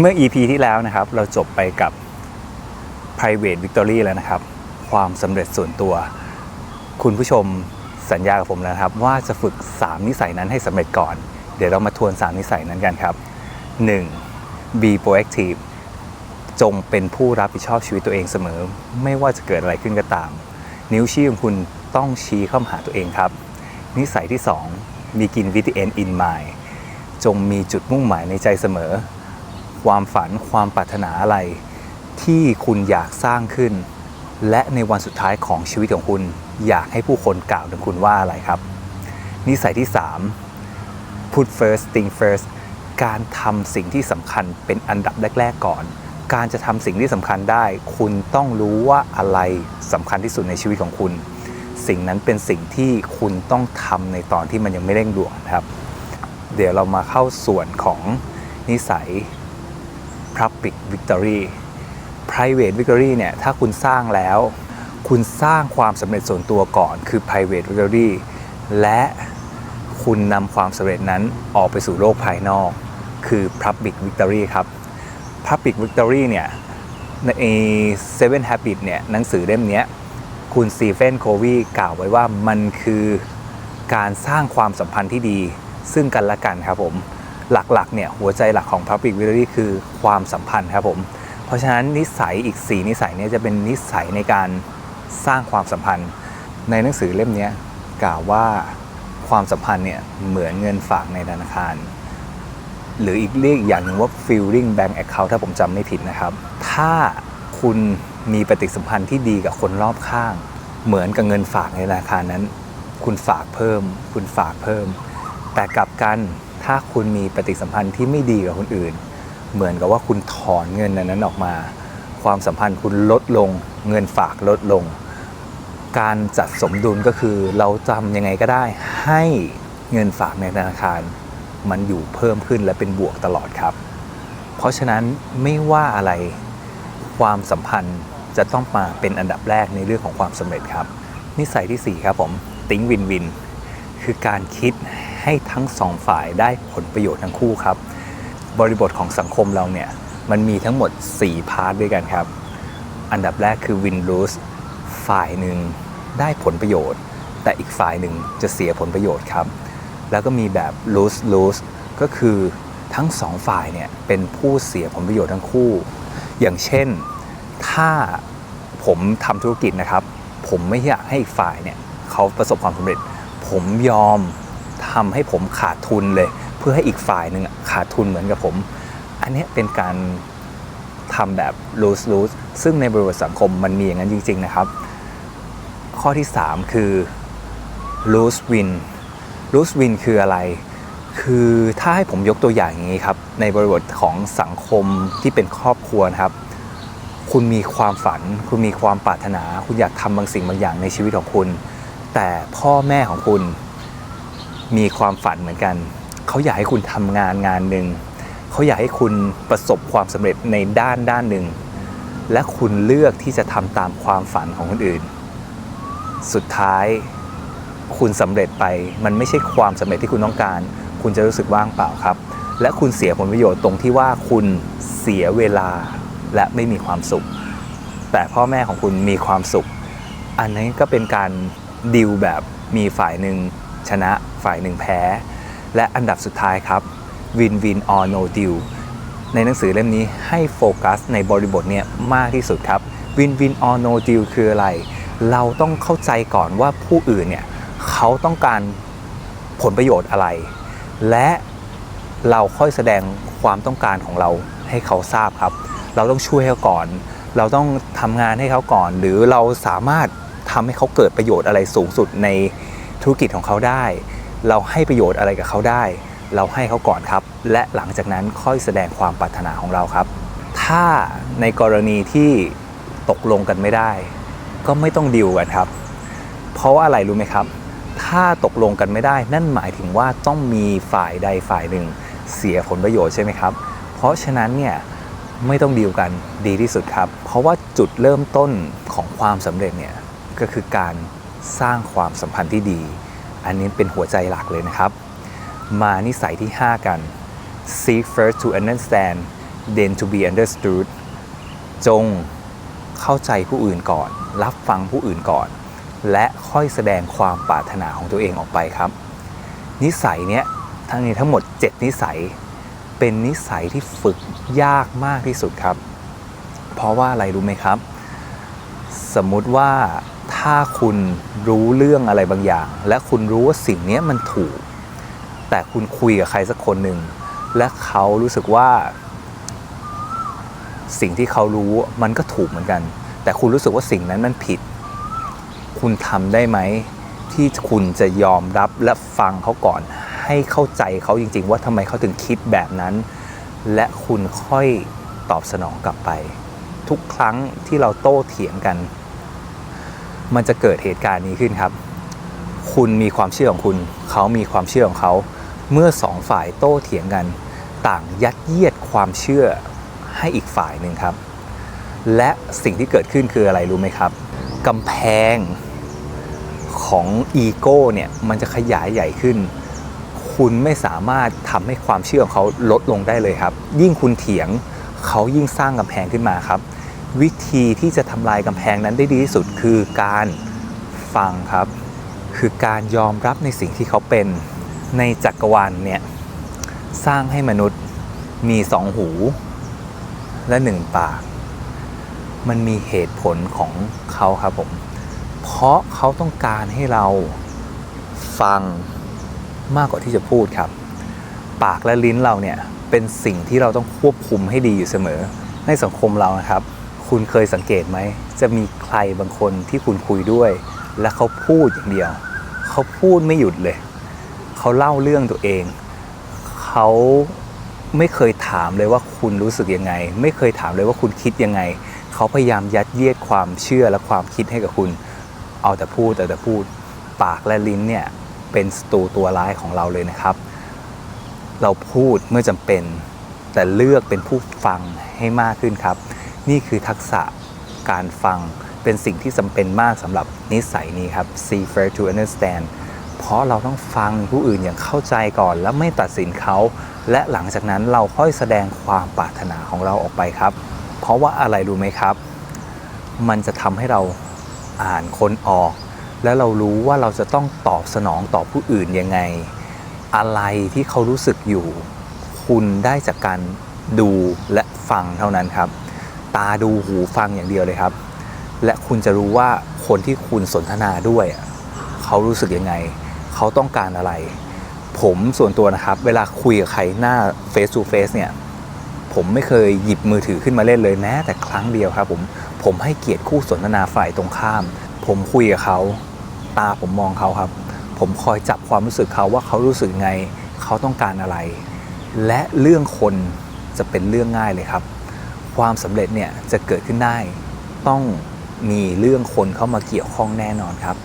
เมื่อ EP ที่แล้วนะครับ เราจบไปกับ private victory แล้วนะครับ ความสำเร็จส่วนตัว คุณผู้ชมสัญญากับผมแล้วครับ ว่าจะฝึก 3 นิสัยนั้นให้สำเร็จก่อน เดี๋ยวเรามาทวน 3 นิสัยนั้นกันครับ 1. be proactive จงเป็นผู้รับผิดชอบชีวิตตัวเองเสมอ ไม่ว่าจะเกิดอะไรขึ้นก็ตาม นิ้วชี้ของคุณต้องชี้เข้าหาตัวเองครับ นิสัยที่2 begin with the end in mind จงมีจุดมุ่งหมายในใจเสมอ ความฝันความปรารถนาอะไร ที่คุณอยากสร้างขึ้น และในวันสุดท้ายของชีวิตของคุณ อยากให้ผู้คนกล่าวถึงคุณว่าอะไรครับ นิสัยที่ 3 put first thing first การทำสิ่งที่สำคัญเป็นอันดับแรก ๆ ก่อน การจะทำสิ่งที่สำคัญได้ คุณต้องรู้ว่าอะไรสำคัญที่สุดในชีวิตของคุณ สิ่งนั้นเป็นสิ่งที่คุณต้องทำในตอนที่มันยังไม่เร่งด่วนครับ เดี๋ยวเรามาเข้าส่วนของนิสัย Public Victory Private Victory เนี่ยถ้าคุณสร้างแล้ว คุณสร้างความสำเร็จส่วนตัวก่อนคือ Private Victory และคุณนำความสำเร็จนั้นออกไปสู่โลกภายนอก คือ Public Victory ครับ Public Victory เนี่ยใน Seven Habits เนี่ยหนังสือเล่มนี้คุณซีเฟนโควีกล่าวไว้ว่ามันคือการสร้างความสัมพันธ์ที่ดีซึ่งกันและกันครับผม หลักๆเนี่ยหัวใจหลักของ Public Victory คือความสัมพันธ์ครับผม เพราะฉะนั้นนิสัยอีก 4 นิสัยเนี่ยจะเป็นนิสัยในการสร้างความสัมพันธ์ ในหนังสือเล่มนี้กล่าวว่าความสัมพันธ์เนี่ยเหมือนเงินฝากในธนาคาร หรืออีกเรียกอีกอย่างหนึ่งว่า feeling bank account ถ้าผมจำไม่ผิดนะครับ ถ้าคุณมีปฏิสัมพันธ์ที่ดีกับคนรอบข้าง เหมือนกับเงินฝากในธนาคารนั้น คุณฝากเพิ่ม คุณฝากเพิ่ม แต่กลับกัน ถ้าคุณมีปฏิสัมพันธ์ที่ไม่ดีกับคนอื่น เหมือนกับว่าคุณถอนเงินนนั้นออกมา ความสัมพันธ์คุณลดลง เงินฝากลดลง การจัดสมดุลก็คือเราจำยังไงก็ได้ให้เงินฝากในธนาคาร มันอยู่เพิ่มขึ้นและเป็นบวกตลอดครับ เพราะฉะนั้นไม่ว่าอะไรความสัมพันธ์จะต้องมาเป็นอันดับแรกในเรื่องของความสำเร็จครับ นิสัยที่ 4 ครับผม ติ้งวินวิน คือการคิด ให้ทั้งสองฝ่ายได้ผลประโยชน์ทั้งคู่ครับ บริบทของสังคมเราเนี่ย มันมีทั้งหมด 4 พาร์ทด้วยกันครับ อันดับแรกคือ win lose ฝ่ายหนึ่งได้ผลประโยชน์ แต่อีกฝ่ายหนึ่งจะเสียผลประโยชน์ครับ แล้วก็มีแบบ lose lose ก็คือทั้งสองฝ่ายเนี่ยเป็นผู้เสียผลประโยชน์ทั้งคู่ อย่างเช่น ถ้าผมทำธุรกิจนะครับ ผมไม่อยากให้อีกฝ่ายเนี่ยเขาประสบความสำเร็จ ผมยอม ทำให้ผมขาดทุนเลย เพื่อให้อีกฝ่ายหนึ่งขาดทุนเหมือนกับผม อันนี้เป็นการทำแบบ lose lose ซึ่งในบริบทสังคมมันมีอย่างนั้นจริง ๆ นะครับ ข้อที่ 3 คือ lose win lose win คืออะไร คือถ้าให้ผมยกตัวอย่างอย่างนี้ครับ ในบริบทของสังคมที่เป็นครอบครัวครับ คุณมีความฝัน คุณมีความปรารถนา คุณอยากทำบางสิ่งบางอย่างในชีวิตของคุณ แต่พ่อแม่ของคุณ มีความฝันเหมือนกัน เขาอยากให้คุณทำงานงานหนึ่ง เขาอยากให้คุณประสบความสำเร็จในด้านด้านหนึ่ง และคุณเลือกที่จะทำตามความฝันของคนอื่น สุดท้ายคุณสำเร็จไป มันไม่ใช่ความสำเร็จที่คุณต้องการ คุณจะรู้สึกว่างเปล่าครับ และคุณเสียผลประโยชน์ตรงที่ว่าคุณเสียเวลาและไม่มีความสุข แต่พ่อแม่ของคุณมีความสุข อันนั้นก็เป็นการดิวแบบมีฝ่ายหนึ่ง ชนะฝ่ายหนึ่งแพ้ และอันดับสุดท้ายครับ win win or no deal ในหนังสือเล่มนี้ให้โฟกัสในบริบทเนี่ยมากที่สุดครับ win win or no deal คืออะไร เราต้องเข้าใจก่อนว่าผู้อื่นเนี่ยเขาต้องการผลประโยชน์อะไร และเราค่อยแสดงความต้องการของเราให้เขาทราบครับ เราต้องช่วยเขาก่อน เราต้องทำงานให้เขาก่อน หรือเราสามารถทำให้เขาเกิดประโยชน์อะไรสูงสุดใน ธุรกิจของเขาได้ เราให้ประโยชน์อะไรกับเขาได้ เราให้เขาก่อนครับ และหลังจากนั้นค่อยแสดงความปรารถนาของเราครับ ถ้าในกรณีที่ตกลงกันไม่ได้ ก็ไม่ต้องดิวกันครับ เพราะว่าอะไรรู้ไหมครับ ถ้าตกลงกันไม่ได้ นั่นหมายถึงว่าต้องมีฝ่ายใดฝ่ายหนึ่ง เสียผลประโยชน์ใช่ไหมครับ เพราะฉะนั้นเนี่ยไม่ต้องดีลกันดีที่สุดครับ เพราะว่าจุดเริ่มต้นของความสำเร็จเนี่ยก็คือการ สร้างความสัมพันธ์ที่ดี อันนี้เป็นหัวใจหลักเลยนะครับ มานิสัยที่ 5 กัน seek first to understand then to be understood จงเข้าใจผู้อื่นก่อน รับฟังผู้อื่นก่อน และค่อยแสดงความปรารถนาของตัวเองออกไปครับ นิสัยเนี้ยทั้งนี้ทั้งหมด 7 นิสัย เป็นนิสัยที่ฝึกยากมากที่สุดครับ เพราะว่าอะไรรู้ไหมครับ สมมุติว่า ถ้าคุณรู้เรื่องอะไรบางอย่าง และคุณรู้ว่าสิ่งนี้มันถูก แต่คุณคุยกับใครสักคนหนึ่งและเขารู้สึกว่า สิ่งที่เขารู้มันก็ถูกเหมือนกัน แต่คุณรู้สึกว่าสิ่งนั้นมันผิด คุณทำได้ไหมที่คุณจะยอมรับและฟังเขาก่อน ให้เข้าใจเขาจริง ๆ ว่าทำไมเขาถึงคิดแบบนั้น และคุณค่อยตอบสนองกลับไป ทุกครั้งที่เราโต้เถียงกัน มันจะเกิดเหตุการณ์นี้ขึ้นครับ คุณมีความเชื่อของคุณ เขามีความเชื่อของเขา เมื่อสองฝ่ายโต้เถียงกัน ต่างยัดเยียดความเชื่อให้อีกฝ่ายหนึ่งครับ และสิ่งที่เกิดขึ้นคืออะไรรู้ไหมครับกำแพงของอีโก้เนี่ยมันจะขยายใหญ่ขึ้น คุณไม่สามารถทำให้ความเชื่อของเขาลดลงได้เลยครับ ยิ่งคุณเถียงเขายิ่งสร้างกำแพงขึ้นมาครับ วิธีที่จะทำลายกำแพงนั้นได้ดีที่สุดคือการฟังครับ คือการยอมรับในสิ่งที่เขาเป็นในจักรวาลเนี่ยสร้างให้มนุษย์มีสองหูและหนึ่งปาก มันมีเหตุผลของเขาครับผม เพราะเขาต้องการให้เราฟังมากกว่าที่จะพูดครับ ปากและลิ้นเราเนี่ยเป็นสิ่งที่เราต้องควบคุมให้ดีอยู่เสมอ ในสังคมเรานะครับ คุณเคยสังเกตไหม จะมีใครบางคนที่คุณคุยด้วย และเขาพูดอย่างเดียว เขาพูดไม่หยุดเลย เขาเล่าเรื่องตัวเอง เขาไม่เคยถามเลยว่าคุณรู้สึกยังไง ไม่เคยถามเลยว่าคุณคิดยังไง เขาพยายามยัดเยียดความเชื่อและความคิดให้กับคุณ เอาแต่พูดเอาแต่พูด ปากและลิ้นเนี่ยเป็นศัตรูตัวร้ายของเราเลยนะครับ เราพูดเมื่อจำเป็น แต่เลือกเป็นผู้ฟังให้มากขึ้นครับ นี่คือทักษะการฟังเป็นสิ่งที่จำเป็นมากสำหรับนิสัยนี้ครับ see Fair to understand เพราะเราต้องฟังผู้อื่นอย่างเข้าใจก่อนและไม่ตัดสินเขา และหลังจากนั้นเราค่อยแสดงความปรารถนาของเราออกไปครับ เพราะว่าอะไรรู้ไหมครับ มันจะทำให้เราอ่านคนออก และเรารู้ว่าเราจะต้องตอบสนองต่อผู้อื่นยังไง อะไรที่เขารู้สึกอยู่ คุณได้จากการดูและฟังเท่านั้นครับ ตาดูหูฟังอย่างเดียวเลยครับ และคุณจะรู้ว่าคนที่คุณสนทนาด้วย เขารู้สึกยังไง เขาต้องการอะไร ผมส่วนตัวนะครับ เวลาคุยกับใครหน้า face to face เนี่ย ผมไม่เคยหยิบมือถือขึ้นมาเล่นเลยแม้แต่ครั้งเดียวครับผมผมให้เกียรติคู่สนทนาฝ่ายตรงข้าม ผมคุยกับเขา ตาผมมองเขาครับ ผมคอยจับความรู้สึกเขาว่าเขารู้สึกไง เขาต้องการอะไร และเรื่องคนจะเป็นเรื่องง่ายเลยครับ ความสำเร็จเนี่ยจะเกิดขึ้นได้ ต้องมีเรื่องคนเข้ามาเกี่ยวข้องแน่นอนครับ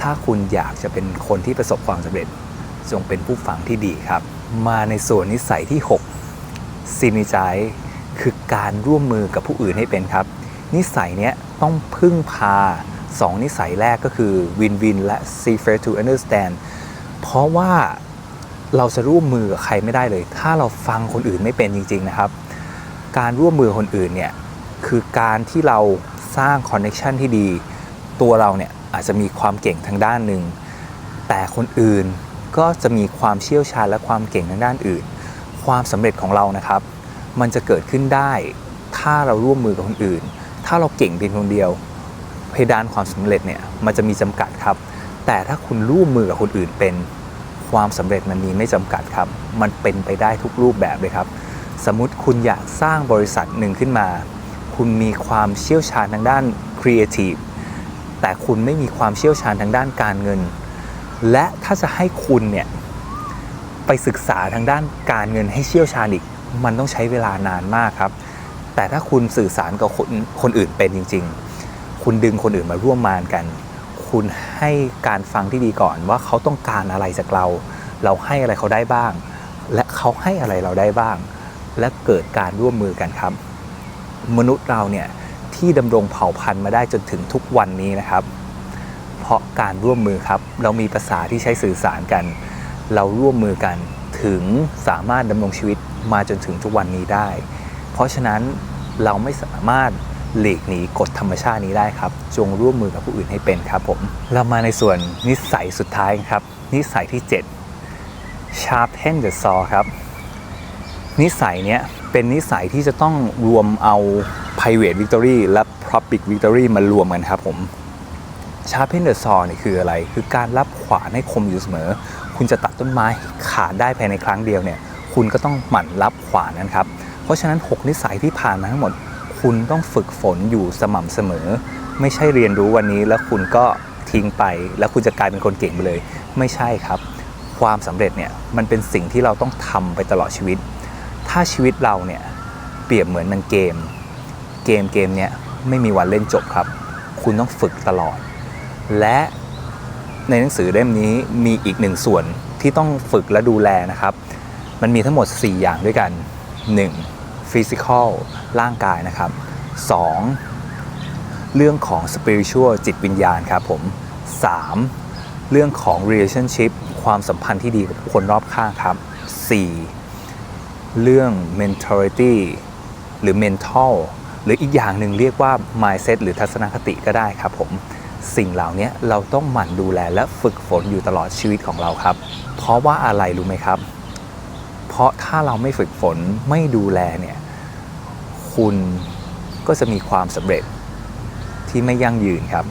ถ้าคุณอยากจะเป็นคนที่ประสบความสำเร็จจงเป็นผู้ฟังที่ดีครับ มาในส่วนนิสัยที่6ซินิจายคือการร่วมมือกับผู้อื่นให้เป็นครับ นิสัยเนี้ยต้องพึ่งพา 2 นิสัยแรกก็คือวินวินและ see fair to understand เพราะว่าเราจะร่วมมือกับใครไม่ได้เลย ถ้าเราฟังคนอื่นไม่เป็นจริง ๆ นะครับ การร่วมมือคนอื่นเนี่ยคือการที่เราสร้างคอนเน t ชันที่ดี ตัวเราเนี่ยอาจจะมีความเก่งทางด้านหนึ่งแต่คนอื่นก็จะมีความเชี่ยวชาญและความเก่งทางด้านอื่น ความสำเร็จของเรานะครับ มันจะเกิดขึ้นได้ถ้าเราร่วมมือกับคนอื่น ถ้าเราเก่งเพียงคนเดียว เพดานความสำเร็จเนี่ยมันจะมีจำกัดครับ แต่ถ้าคุณร่วมมือกับคนอื่นเป็นความสำเร็จมันมีไม่จำกัดครับ มันเป็นไปได้ทุกรูปแบบเลยครับ สมมติคุณอยากสร้างบริษัทหนึ่งขึ้นมา คุณมีความเชี่ยวชาญทางด้านครีเอทีฟแต่คุณไม่มีความเชี่ยวชาญทางด้านการเงิน และถ้าจะให้คุณเนี่ยไปศึกษาทางด้านการเงินให้เชี่ยวชาญอีก มันต้องใช้เวลานานมากครับ แต่ถ้าคุณสื่อสารกับคนคนอื่นเป็นจริง ๆ คุณดึงคนอื่นมาร่วมมานกัน คุณให้การฟังที่ดีก่อนว่าเขาต้องการอะไรจากเรา เราให้อะไรเขาได้บ้าง และเขาให้อะไรเราได้บ้าง และเกิดการร่วมมือกันครับ มนุษย์เราเนี่ยที่ดำรงเผ่าพันธุ์มาได้จนถึงทุกวันนี้นะครับ เพราะการร่วมมือครับ เรามีภาษาที่ใช้สื่อสารกัน เราร่วมมือกันถึงสามารถดำรงชีวิตมาจนถึงทุกวันนี้ได้ เพราะฉะนั้นเราไม่สามารถหลีกหนีกฎธรรมชาตินี้ได้ครับ จงร่วมมือกับผู้อื่นให้เป็นครับผม เรามาในส่วนนิสัยสุดท้ายครับ นิสัยที่ 7 sharpen the saw ครับ นิสัยเนี้ยเป็นนิสัยที่จะต้องรวมเอา private victory และ public victory มารวมกันครับผม sharpen the saw นี่คืออะไร คือการรับขวานให้คมอยู่เสมอ คุณจะตัดต้นไม้ขาดได้ภายในครั้งเดียวเนี่ย คุณก็ต้องหมั่นรับขวานนั้นครับ เพราะฉะนั้น 6 นิสัยที่ผ่านมาทั้งหมด คุณต้องฝึกฝนอยู่สม่ำเสมอ ไม่ใช่เรียนรู้วันนี้แล้วคุณก็ทิ้งไป แล้วคุณจะกลายเป็นคนเก่งไปเลย ไม่ใช่ครับ ความสำเร็จเนี่ยมันเป็นสิ่งที่เราต้องทำไปตลอดชีวิต ถ้าชีวิตเราเนี่ยเปรียบเหมือนนังเกม เกมเกมเนี้ยไม่มีวันเล่นจบครับ คุณต้องฝึกตลอด และในหนังสือเล่มนี้มีอีกหนึ่งส่วนที่ต้องฝึกและดูแลนะครับ มันมีทั้งหมด 4 อย่างด้วยกัน 1. physical ร่างกายนะครับ 2. เรื่องของ spiritual จิตวิญญาณครับผม 3. เรื่องของ relationship ความสัมพันธ์ที่ดีกับคนรอบข้างครับ 4. เรื่อง mentality หรือ mental หรืออีกอย่างหนึ่งเรียกว่า mindset หรือทัศนคติก็ได้ครับผมสิ่งเหล่านี้เราต้องหมั่นดูแลและฝึกฝนอยู่ตลอดชีวิตของเราครับ เพราะว่าอะไรรู้ไหมครับ เพราะถ้าเราไม่ฝึกฝนไม่ดูแลเนี่ยคุณก็จะมีความสำเร็จที่ไม่ยั่งยืนครับ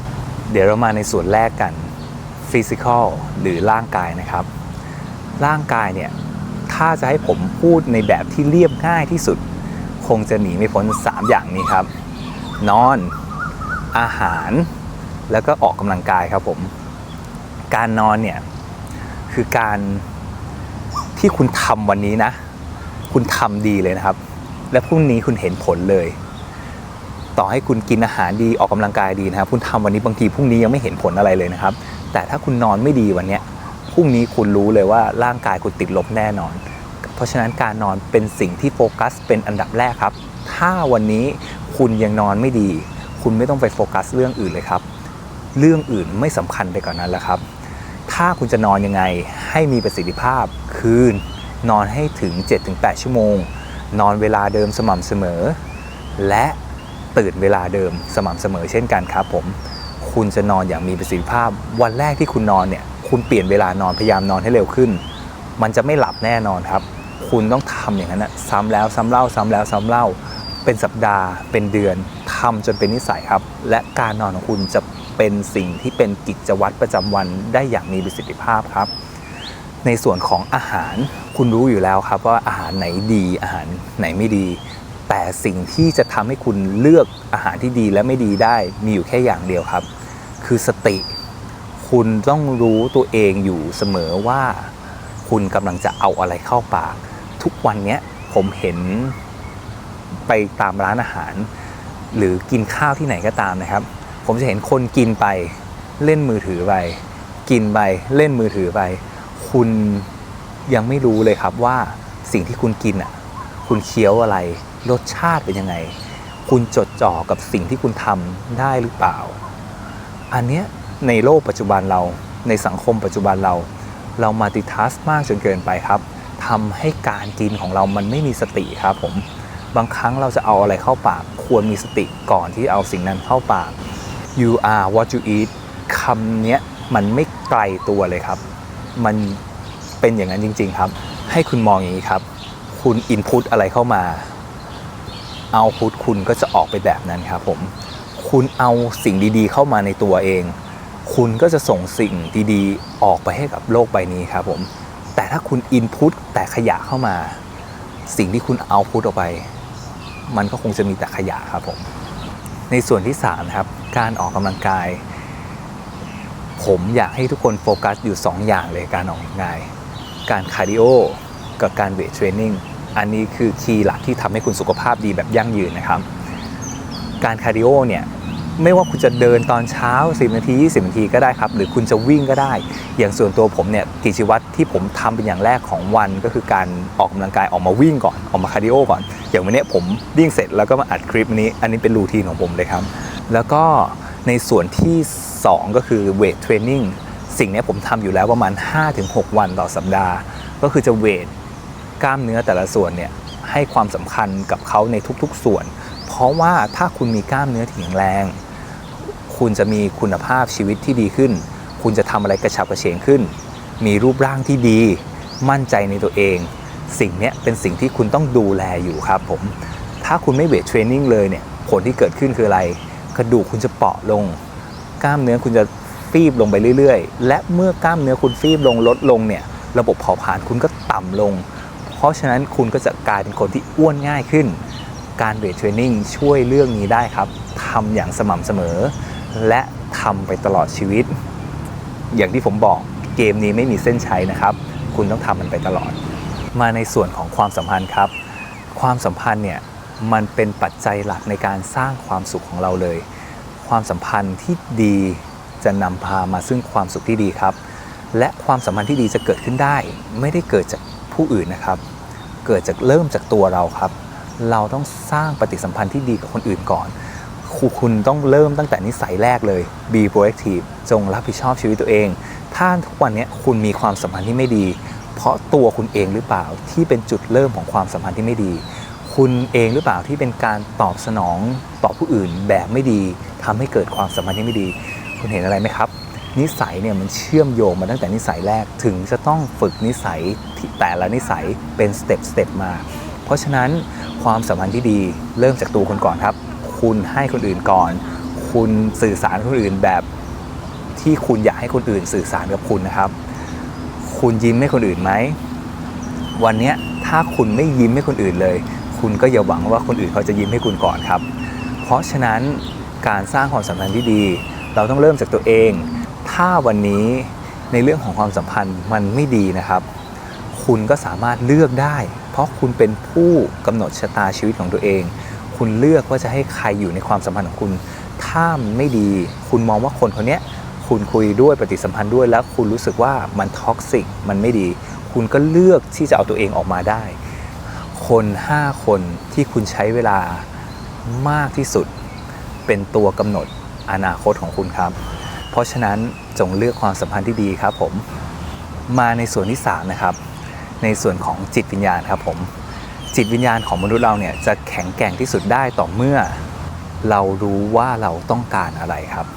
เดี๋ยวเรามาในส่วนแรกกัน physical หรือร่างกายนะครับ ร่างกายเนี่ย ถ้าจะให้ผมพูดในแบบที่เรียบง่ายที่สุด คงจะหนีไม่พ้น 3 อย่างนี้ครับ นอน อาหาร แล้วก็ออกกำลังกายครับผม การนอนเนี่ย คือการที่คุณทำวันนี้นะ คุณทำดีเลยนะครับ และพรุ่งนี้คุณเห็นผลเลย ต่อให้คุณกินอาหารดีออกกำลังกายดีนะครับ คุณทำวันนี้บางทีพรุ่งนี้ยังไม่เห็นผลอะไรเลยนะครับ แต่ถ้าคุณนอนไม่ดีวันนี้พรุ่งนี้คุณรู้เลยว่าร่างกายคุณติดลบแน่นอน ราะฉะนั้นการนอนเป็นสิ่งที่โฟกัสเป็นอันดับแรกครับ ถ้าวันนี้คุณยังนอนไม่ดี คุณไม่ต้องไปโฟกัสเรื่องอื่นเลยครับ เรื่องอื่นไม่สำคัญไปกว่านนั้นแล้วครับ ถ้าคุณจะนอนยังไงให้มีประสิทธิภาพ คือนอนให้ถึง 7-8 ชั่วโมง นอนเวลาเดิมสม่ำเสมอ และตื่นเวลาเดิมสม่ำเสมอเช่นกันครับผมคุณจะนอนอย่างมีประสิทธิภาพ วันแรกที่คุณนอนเนี่ย คุณเปลี่ยนเวลานอนพยายามนอนให้เร็วขึ้น มันจะไม่หลับแน่นอนครับ คุณต้องทำอย่างนั้นนะซ้ำแล้วซ้ำเล่า ซ้ำแล้วซ้ำเล่า เป็นสัปดาห์ เป็นเดือนทำจนเป็นนิสัยครับ และการนอนของคุณจะเป็นสิ่งที่เป็นกิจวัตรประจำวันได้อย่างมีประสิทธิภาพครับ ในส่วนของอาหารคุณรู้อยู่แล้วครับว่าอาหารไหนดีอาหารไหนไม่ดี แต่สิ่งที่จะทำให้คุณเลือกอาหารที่ดีและไม่ดีได้มีอยู่แค่อย่างเดียวครับ คือสติ คุณต้องรู้ตัวเองอยู่เสมอว่า คุณกำลังจะเอาอะไรเข้าปาก ทุกวันนี้ผมเห็นไปตามร้านอาหาร หรือกินข้าวที่ไหนก็ตามนะครับ ผมจะเห็นคนกินไปเล่นมือถือไปกินไปเล่นมือถือไป คุณยังไม่รู้เลยครับว่าสิ่งที่คุณกินอะคุณเคี้ยวอะไร รสชาติเป็นยังไง คุณจดจ่อกับสิ่งที่คุณทำได้หรือเปล่า อันเนี้ยในโลกปัจจุบันเราในสังคมปัจจุบันเรา เรามัลติทัสมากจนเกินไปครับ ทำให้การกินของเรามันไม่มีสติครับผมบางครั้งเราจะเอาอะไรเข้าปาก ควรมีสติก่อนที่เอาสิ่งนั้นเข้าปาก you are what you eat คำนี้มันไม่ไกลตัวเลยครับ มันเป็นอย่างนั้นจริง ๆครับ ให้คุณมองอย่างนี้ครับ คุณอินพุตอะไรเข้ามาเอาพุตคุณก็จะออกไปแบบนั้นครับผม คุณเอาสิ่งดีๆเข้ามาในตัวเอง คุณก็จะส่งสิ่งดีๆ ออกไปให้กับโลกใบนี้ครับผม แต่ถ้าคุณอินพุตแต่ขยะเข้ามา สิ่งที่คุณเอาพุตออกไป มันก็คงจะมีแต่ขยะครับผมในส่วนที่3ครับการออกกำลังกาย ผมอยากให้ทุกคนโฟกัสอยู่ 2 อย่างเลยการออกกำลังกาย การคาร์ดิโอกับการเวทเทรนนิ่งอันนี้คือคีย์หลักที่ทำให้คุณสุขภาพดีแบบยั่งยืนนะครับ การคาร์ดิโอเนี่ย ไม่ว่าคุณจะเดินตอนเช้า 10 นาที 20 นาทีก็ได้ครับ หรือคุณจะวิ่งก็ได้ อย่างส่วนตัวผมเนี่ยกิจวัตรที่ผมทำเป็นอย่างแรกของวันก็คือการออกกำลังกายออกมาวิ่งก่อนออกมาคาร์ดิโอก่อน อย่างวันนี้ผมวิ่งเสร็จแล้วก็มาอัดคลิปนี้ อันนี้เป็นรูทีนของผมเลยครับ แล้วก็ในส่วนที่ 2 ก็คือเวทเทรนนิ่งสิ่งนี้ผมทำอยู่แล้วประมาณ 5-6 วันต่อสัปดาห์ ก็คือจะเวทกล้ามเนื้อแต่ละส่วนเนี่ยให้ความสำคัญกับเขาในทุกๆส่วน เพราะว่าถ้าคุณมีกล้ามเนื้อที่แข็งแรง คุณจะมีคุณภาพชีวิตที่ดีขึ้น คุณจะทำอะไรกระฉับกระเฉงขึ้น มีรูปร่างที่ดี มั่นใจในตัวเอง สิ่งนี้เป็นสิ่งที่คุณต้องดูแลอยู่ครับผม ถ้าคุณไม่เวทเทรนนิ่งเลยเนี่ย ผลที่เกิดขึ้นคืออะไร กระดูกคุณจะเปราะลง กล้ามเนื้อคุณจะฟีบลงไปเรื่อยๆ และเมื่อกล้ามเนื้อคุณฟีบลงลดลงเนี่ย ระบบเผาผลาญคุณก็ต่ำลง เพราะฉะนั้นคุณก็จะกลายเป็นคนที่อ้วนง่ายขึ้น การเวทเทรนนิ่งช่วยเรื่องนี้ได้ครับทำอย่างสม่ำเสมอ และทำไปตลอดชีวิต อย่างที่ผมบอกเกมนี้ไม่มีเส้นชัยนะครับ คุณต้องทำมันไปตลอด มาในส่วนของความสัมพันธ์ครับ ความสัมพันธ์เนี่ยมันเป็นปัจจัยหลักในการสร้างความสุขของเราเลย ความสัมพันธ์ที่ดีจะนำพามาซึ่งความสุขที่ดีครับ และความสัมพันธ์ที่ดีจะเกิดขึ้นได้ ไม่ได้เกิดจากผู้อื่นนะครับ เกิดจากเริ่มจากตัวเราครับ เราต้องสร้างปฏิสัมพันธ์ที่ดีกับคนอื่นก่อน ค,คุณต้องเริ่มตั้งแต่นิสัยแรกเลย be proactive จงรับผิดชอบชีวิตตัวเอง ถ้าทุกวันนี้คุณมีความสัมพันธ์ที่ไม่ดี เพราะตัวคุณเองหรือเปล่าที่เป็นจุดเริ่มของความสัมพันธ์ที่ไม่ดี คุณเองหรือเปล่าที่เป็นการตอบสนองต่อผู้อื่นแบบไม่ดีทำให้เกิดความสัมพันธ์ที่ไม่ดี คุณเห็นอะไรไหมครับ นิสัยเนี่ยมันเชื่อมโยงมาตั้งแต่นิสัยแรกถึงจะต้องฝึกนิสัยที่แต่ละนิสัยเป็นสเต็ปสเต็ปมา เพราะฉะนั้นความสัมพันธ์ที่ดีเริ่มจากตัวคนก่อนครับ คุณให้คนอื่นก่อน คุณสื่อสารคนอื่นแบบที่คุณอยากให้คนอื่นสื่อสารกับคุณนะครับ คุณยิ้มให้คนอื่นไหม วันนี้ถ้าคุณไม่ยิ้มให้คนอื่นเลย คุณก็อย่าหวังว่าคนอื่นเขาจะยิ้มให้คุณก่อนครับ เพราะฉะนั้นการสร้างความสัมพันธ์ที่ดี เราต้องเริ่มจากตัวเอง ถ้าวันนี้ในเรื่องของความสัมพันธ์มันไม่ดีนะครับ คุณก็สามารถเลือกได้ เพราะคุณเป็นผู้กำหนดชะตาชีวิตของตัวเอง คุณเลือกว่าจะให้ใครอยู่ในความสัมพันธ์ของคุณ ถ้ามันไม่ดี คุณมองว่าคนคนนี้คุณคุยด้วยปฏิสัมพันธ์ด้วยแล้วคุณรู้สึกว่ามันท็อกซิกมันไม่ดี คุณก็เลือกที่จะเอาตัวเองออกมาได้ คน 5 คนที่คุณใช้เวลามากที่สุด เป็นตัวกำหนดอนาคตของคุณครับ เพราะฉะนั้นจงเลือกความสัมพันธ์ที่ดีครับผม มาในส่วนที่3นะครับ ในส่วนของจิตวิญญาณครับผม จิตวิญญาณของมนุษย์เราเนี่ยจะแข็งแกร่งที่สุดได้ต่อเมื่อ เรารู้ว่าเราต้องการอะไรครับ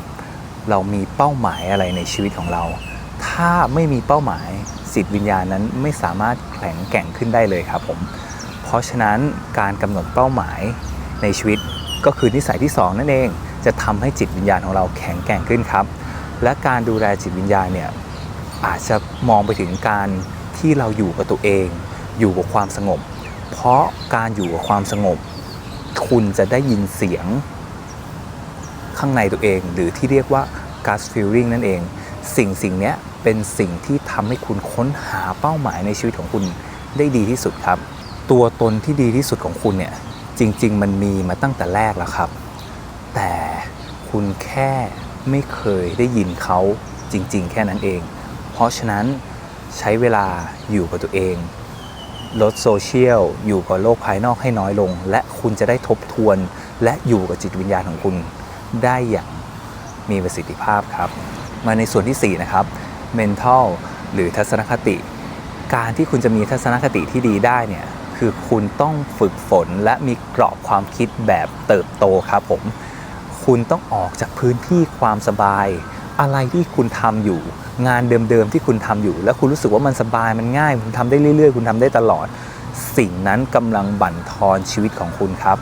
เรามีเป้าหมายอะไรในชีวิตของเรา ถ้าไม่มีเป้าหมายจิตวิญญาณนั้นไม่สามารถแข็งแกร่งขึ้นได้เลยครับผม เพราะฉะนั้นการกำหนดเป้าหมายในชีวิตก็คือนิสัยที่สองนั่นเอง จะทำให้จิตวิญญาณของเราแข็งแกร่งขึ้นครับ และการดูแลจิตวิญญาณเนี่ยอาจจะมองไปถึงการที่เราอยู่กับตัวเอง อยู่กับความสงบ เพราะการอยู่กับความสงบ คุณจะได้ยินเสียงข้างในตัวเอง หรือที่เรียกว่า gut feeling นั่นเอง สิ่งสิ่งนี้เป็นสิ่งที่ทำให้คุณค้นหาเป้าหมายในชีวิตของคุณได้ดีที่สุดครับ ตัวตนที่ดีที่สุดของคุณเนี่ยจริง ๆ มันมีมาตั้งแต่แรกแล้วครับ แต่คุณแค่ไม่เคยได้ยินเขาจริง ๆ แค่นั้นเอง เพราะฉะนั้นใช้เวลาอยู่กับตัวเอง ลดโซเชียล อยู่กับโลกภายนอกให้น้อยลง และคุณจะได้ทบทวนและอยู่กับจิตวิญญาณของคุณได้อย่างมีประสิทธิภาพครับ มาในส่วนที่ 4 นะครับ mental หรือทัศนคติ การที่คุณจะมีทัศนคติที่ดีได้เนี่ยคือคุณต้องฝึกฝนและมีกรอบความคิดแบบเติบโตครับผม คุณต้องออกจากพื้นที่ความสบาย อะไรที่คุณทำอยู่ งานเดิมๆที่คุณทำอยู่ แล้วคุณรู้สึกว่ามันสบายมันง่าย คุณทำได้เรื่อยๆ คุณทำได้ตลอด สิ่งนั้นกำลังบั่นทอนชีวิตของคุณครับ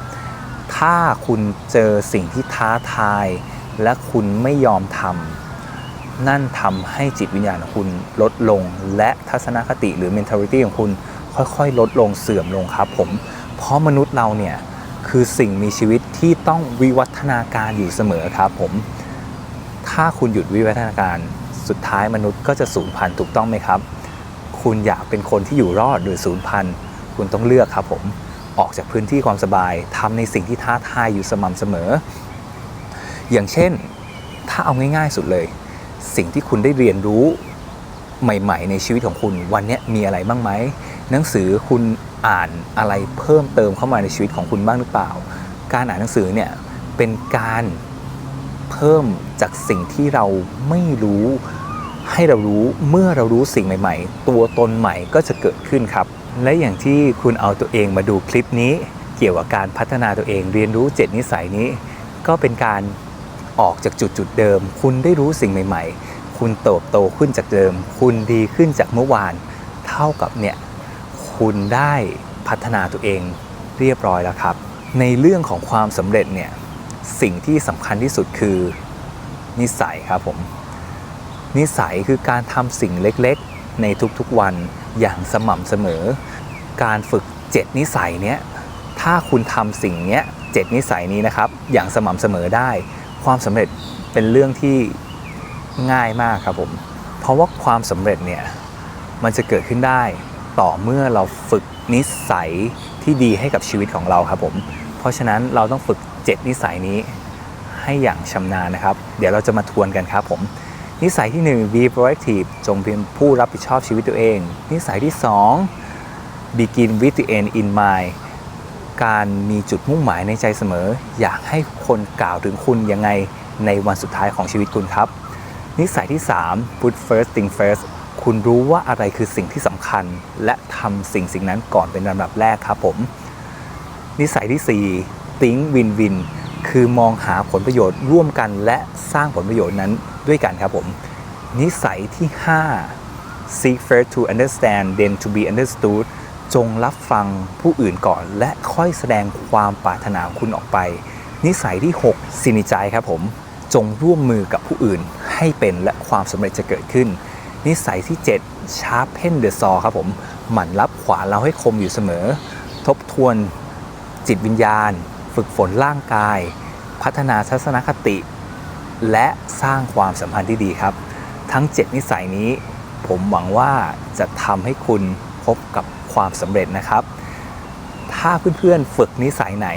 ถ้าคุณเจอสิ่งที่ท้าทาย และคุณไม่ยอมทำนั่นทำให้จิตวิญญาณของคุณลดลง และทัศนคติหรือ mentality ของคุณค่อยๆ ลดลงเสื่อมลงครับ ผม เพราะมนุษย์เราเนี่ยคือสิ่งมีชีวิตที่ต้องวิวัฒนาการอยู่เสมอครับผม ถ้าคุณหยุดวิวัฒนาการสุดท้ายมนุษย์ก็จะสูญพันธุ์ถูกต้องไหมครับ คุณอยากเป็นคนที่อยู่รอดหรือสูญพันธุ์คุณต้องเลือกครับผมออกจากพื้นที่ความสบายทำในสิ่งที่ท้าทายอยู่สม่ำเสมอ อย่างเช่น ถ้าเอาง่ายๆสุดเลย สิ่งที่คุณได้เรียนรู้ใหม่ ๆ ในชีวิตของคุณวันนี้มีอะไรบ้างไหมหนังสือคุณอ่านอะไรเพิ่มเติมเข้ามาในชีวิตของคุณบ้างหรือเปล่า การอ่านหนังสือเนี่ยเป็นการ เพิ่มจากสิ่งที่เราไม่รู้ให้เรารู้เมื่อเรารู้สิ่งใหม่ ๆ ตัวตนใหม่ก็จะเกิดขึ้นครับ และอย่างที่คุณเอาตัวเองมาดูคลิปนี้ เกี่ยวกับการพัฒนาตัวเองเรียนรู้7นิสัยนี้ ก็เป็นการออกจากจุดจุดเดิม คุณได้รู้สิ่งใหม่ ๆ คุณเติบโตขึ้นจากเดิม คุณดีขึ้นจากเมื่อวาน เท่ากับเนี่ยคุณได้พัฒนาตัวเองเรียบร้อยแล้วครับ ในเรื่องของความสำเร็จเนี่ย สิ่งที่สำคัญที่สุดคือนิสัยครับผม นิสัยคือการทำสิ่งเล็กๆ ในทุกๆวันอย่างสม่ำเสมอ การฝึก 7 นิสัยเนี้ยถ้าคุณทำสิ่งเนี้ยเจ็ดนิสัยนี้นะครับ อย่างสม่ำเสมอได้ ความสำเร็จเป็นเรื่องที่ง่ายมากครับผม เพราะว่าความสำเร็จเนี่ยมันจะเกิดขึ้นได้ต่อเมื่อเราฝึกนิสัยที่ดีให้กับชีวิตของเราครับผม ราะฉะนั้นเราต้องฝึก 7 นิสัยนี้ให้อย่างชำนาญนะครับ เดี๋ยวเราจะมาทวนกันครับผม นิสัยที่ 1 be proactive จงเป็นผู้รับผิดชอบชีวิตตัวเอง นิสัยที่ 2 begin with the end in mind การมีจุดมุ่งหมายในใจเสมอ อยากให้คนกล่าวถึงคุณยังไงในวันสุดท้ายของชีวิตคุณครับ นิสัยที่ 3 put first thing first คุณรู้ว่าอะไรคือสิ่งที่สำคัญ และทำสิ่งสิ่งนั้นก่อนเป็นลำดับแรกครับผม นิสัยที่4 think win win คือมองหาผลประโยชน์ร่วมกันและสร้างผลประโยชน์นั้นด้วยกันครับผม นิสัยที่ 5 seek first to understand then to be understood จงรับฟังผู้อื่นก่อน และค่อยแสดงความปรารถนาคุณออกไป นิสัยที่ 6 สินิใจครับผม จงร่วมมือกับผู้อื่นให้เป็นและความสำเร็จจะเกิดขึ้น นิสัยที่ 7 sharpen the saw ครับผม หมั่นรับขวานเราให้คมอยู่เสมอ ทบทวน จิตวิญญาณ ฝึกฝนร่างกาย พัฒนาทัศนคติ และสร้างความสัมพันธ์ที่ดีครับ ทั้ง 7 นิสัยนี้ ผมหวังว่าจะทำให้คุณพบกับความสำเร็จนะครับ ถ้าเพื่อนๆฝึกนิสัยไหน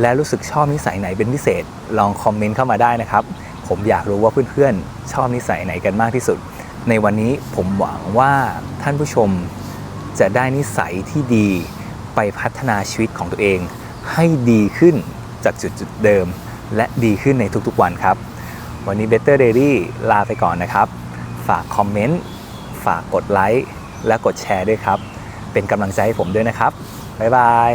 และรู้สึกชอบนิสัยไหนเป็นพิเศษ ลองคอมเมนต์เข้ามาได้นะครับ ผมอยากรู้ว่าเพื่อนๆชอบนิสัยไหนกันมากที่สุด ในวันนี้ผมหวังว่าท่านผู้ชมจะได้นิสัยที่ดีไปพัฒนาชีวิตของตัวเอง ให้ดีขึ้นจากจุดจุดเดิม และดีขึ้นในทุกๆวันครับ วันนี้ Better Daily ลาไปก่อนนะครับ ฝากคอมเมนต์ ฝากกดไลค์ และกดแชร์ด้วยครับ เป็นกำลังใจให้ผมด้วยนะครับ บ๊ายบาย